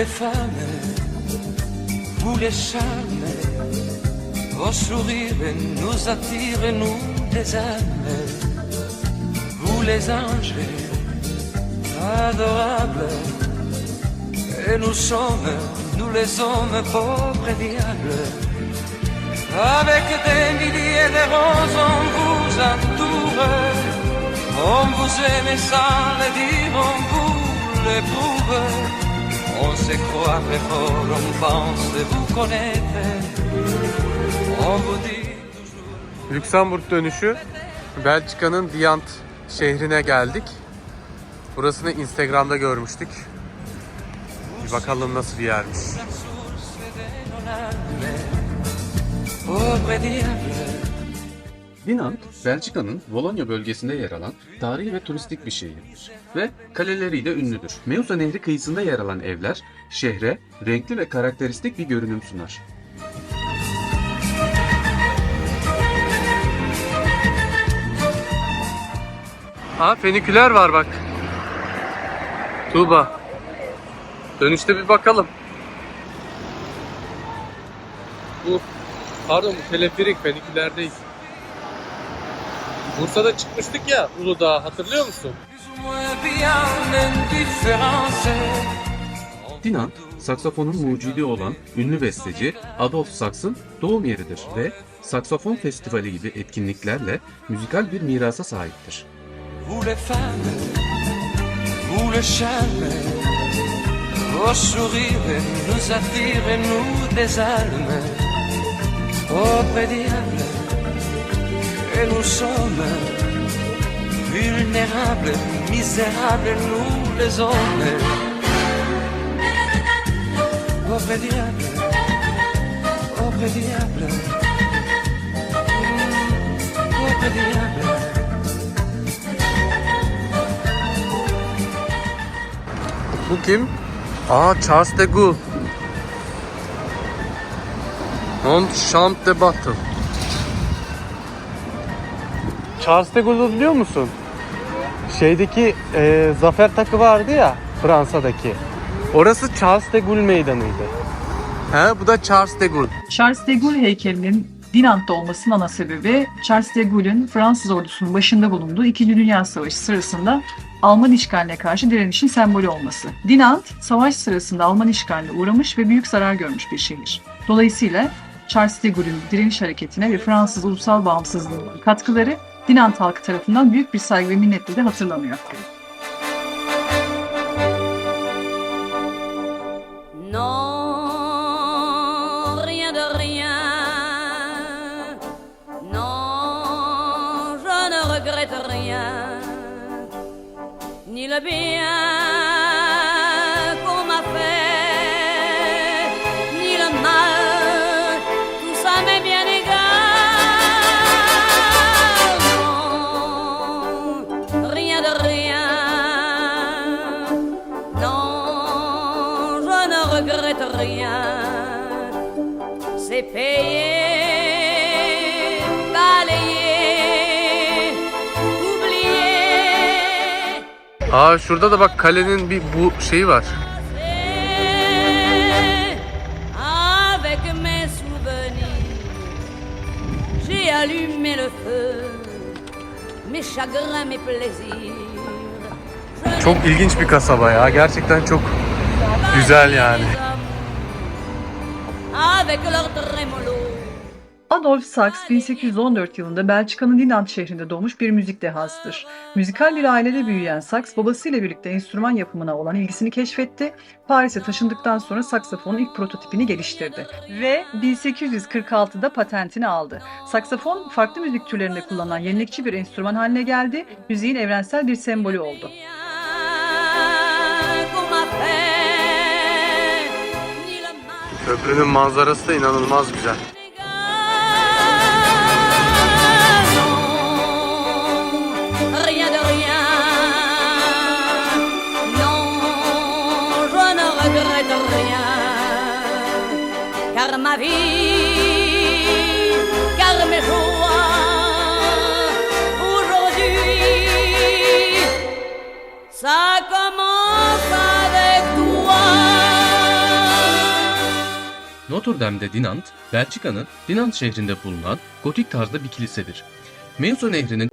les femmes, vous les charmes, vos sourires nous attirent, nous les âmes, vous les anges adorables, et nous sommes, nous les hommes pauvres diables, avec des milliers de roses on vous entoure, on vous aime sans le dire, on vous l'éprouve. On se croit très fort, on pense vous connaître. On vous dit toujours. Lüksemburg dönüşü Belçika'nın Diant şehrine geldik. Burasını Instagram'da görmüştük. Bir bakalım nasıl bir yermiş. Dinant, Belçika'nın Volonya bölgesinde yer alan tarihi ve turistik bir şehirdir. Ve kaleleriyle ünlüdür. Meuse Nehri kıyısında yer alan evler, şehre renkli ve karakteristik bir görünüm sunar. Ha feniküler var bak. Tuğba. Dönüşte bir bakalım. Bu pardon bu teleferik fenikülerdeyiz. Bursa'da çıkmıştık ya Uludağ'a hatırlıyor musun? Dinant, saksafonun mucidi olan ünlü besteci Adolf Sax'ın doğum yeridir ve Saksafon Festivali gibi etkinliklerle müzikal bir mirasa sahiptir. Vous les femmes, vous le charme, vos sourires nous nous désalment. Pauvre diable, nous les hommes. Pauvre diable, pauvre diable, pauvre diable. Bu kim? Aa Charles de Gaulle. On Champ de Battle. Charles de Gaulle'u biliyor musun? Şeydeki e, zafer takı vardı ya Fransa'daki. Orası Charles de Gaulle meydanıydı. He bu da Charles de Gaulle. Charles de Gaulle heykelinin Dinant'ta olmasının ana sebebi Charles de Gaulle'ün Fransız ordusunun başında bulunduğu İkinci Dünya Savaşı sırasında Alman işgaline karşı direnişin sembolü olması. Dinant, savaş sırasında Alman işgaline uğramış ve büyük zarar görmüş bir şehir. Dolayısıyla Charles de Gaulle'ün direniş hareketine ve Fransız ulusal bağımsızlığına katkıları Dinant halkı tarafından büyük bir saygı ve minnetle de hatırlanıyor. Le bien Oublié. Aa şurada da bak kalenin bir bu şeyi var. Avec mes souvenirs, j'ai allumé le feu, mes chagrins, mes plaisirs. Je Çok ilginç bir kasaba ya. Gerçekten çok güzel yani. Avec leur trémolo. Adolf Sax 1814 yılında Belçika'nın Dinant şehrinde doğmuş bir müzik dehasıdır. Müzikal bir ailede büyüyen Sax babasıyla birlikte enstrüman yapımına olan ilgisini keşfetti. Paris'e taşındıktan sonra saksafonun ilk prototipini geliştirdi ve 1846'da patentini aldı. Saksafon farklı müzik türlerinde kullanılan yenilikçi bir enstrüman haline geldi, müziğin evrensel bir sembolü oldu. Köprünün manzarası da inanılmaz güzel. Non, rien Notre Dame'de Dinant, Belçika'nın Dinant şehrinde bulunan gotik tarzda bir kilisedir. Meuse Nehri'nin